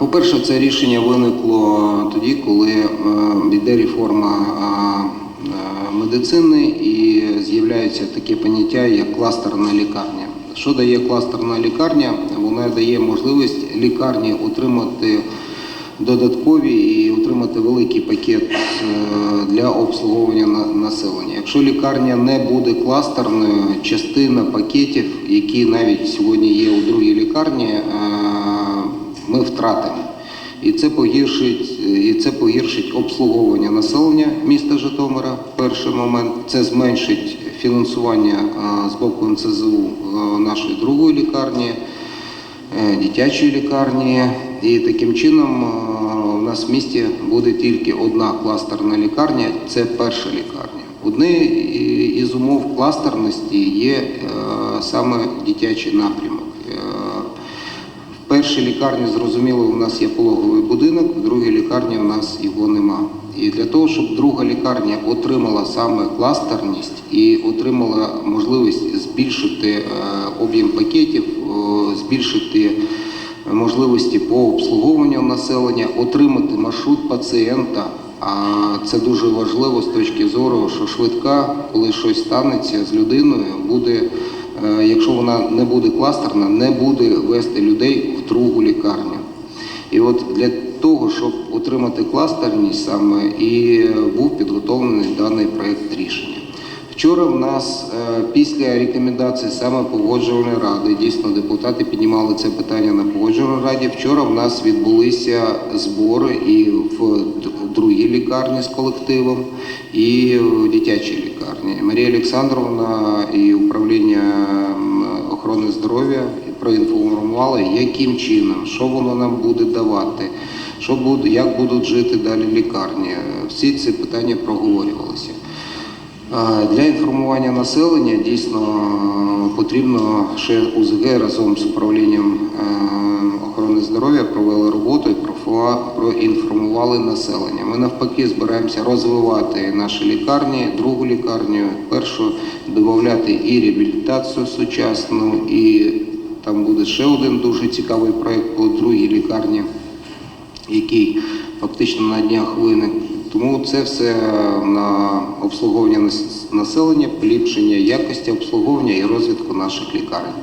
По-перше, це рішення виникло тоді, коли е, йде реформа е, е, медицини і з'являється таке поняття, як кластерна лікарня. Що дає кластерна лікарня? Вона дає можливість лікарні отримати додаткові і отримати великий пакет для обслуговування на- населення. Якщо лікарня не буде кластерною, частина пакетів, які навіть сьогодні є у другій лікарні, ми втратимо. І це погіршить, і це погіршить обслуговування населення міста Житомира. Перший момент це зменшить фінансування е, з боку НСЗУ е, нашої другої лікарні е, дитячої лікарні. І таким чином е, у нас в місті буде тільки одна кластерна лікарня це перша лікарня. Одне із умов кластерності є е, саме дитячий напрямок. Е, першій лікарні, зрозуміло, у нас є пологовий будинок, в другій лікарні у нас його нема. І для того, щоб друга лікарня отримала саме кластерність і отримала можливість збільшити е, об'єм пакетів, е, збільшити можливості по обслуговуванню населення, отримати маршрут пацієнта. А це дуже важливо з точки зору, що швидка, коли щось станеться з людиною, буде, е, якщо вона не буде кластерна, не буде вести людей в другу лікарню. І от для того, щоб отримати кластерність саме, і був підготовлений даний проєкт рішення. Вчора в нас е, після рекомендацій саме погоджувальної ради, дійсно депутати піднімали це питання на погоджувальній раді. Вчора в нас відбулися збори і в другій лікарні з колективом, і в дитячій лікарні. Марія Олександровна і управління охорони здоров'я проінформували, яким чином, що воно нам буде давати, що буде, як будуть жити далі лікарні. Всі ці питання проговорювалися. Для інформування населення дійсно е, потрібно ще УЗГ разом з управлінням е, охорони здоров'я провели роботу і проінформували населення. Ми навпаки збираємося розвивати наші лікарні, другу лікарню, першу додати і реабілітацію сучасну, і там буде ще один дуже цікавий проєкт по другій лікарні який фактично на днях виник. Тому це все на обслуговування населення, поліпшення якості обслуговування і розвитку наших лікарень.